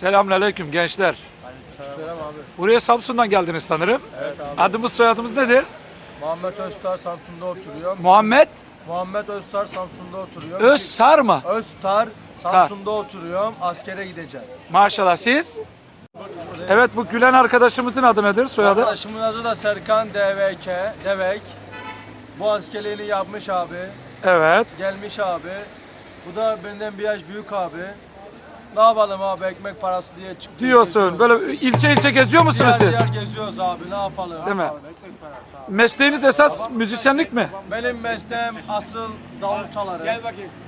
Selamünaleyküm gençler. Selam abi. Buraya Samsun'dan geldiniz sanırım. Evet abi. Adımız soyadımız nedir? Muhammed Öztar Samsun'da oturuyor. Muhammed Muhammed Öztar Samsun'da oturuyor. Özsar mı? Öztar Samsun'da oturuyorum. Askere gideceğim. Maşallah siz. Evet bu gülen arkadaşımızın adı nedir soyadı? Arkadaşımın adı da Serkan DVK. Devek. Bu askerliğini yapmış abi. Evet. Gelmiş abi. Bu da benden bir yaş büyük abi. Ne yapalım abi ekmek parası diye çıktık. Diyorsun. geziyoruz. Böyle ilçe ilçe geziyor musunuz Diğer siz? diğer geziyoruz abi ne yapalım. Değil mi? Abi, ekmek parası abi. Mesleğiniz esas müzisyenlik mi? Benim mesleğim asıl davul çalarım. Gel bakayım.